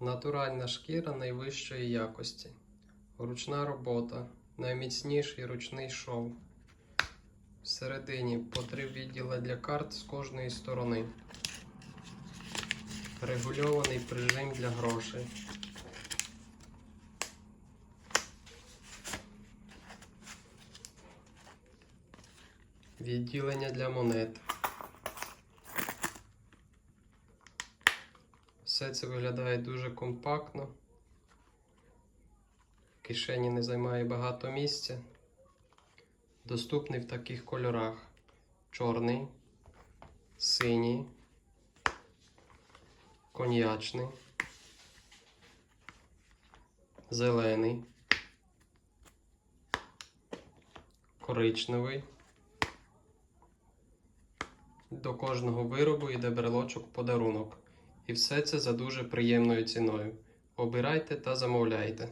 Натуральна шкіра найвищої якості. Ручна робота. Найміцніший ручний шов. Всередині по три відділи для карт з кожної сторони. Регульований прижим для грошей. Відділення для монет. Все це виглядає дуже компактно. Кишені не займає багато місця. Доступний в таких кольорах: чорний, синій, коньячний, зелений, коричневий. До кожного виробу йде брелочок подарунок. І все це за дуже приємною ціною. Обирайте та замовляйте.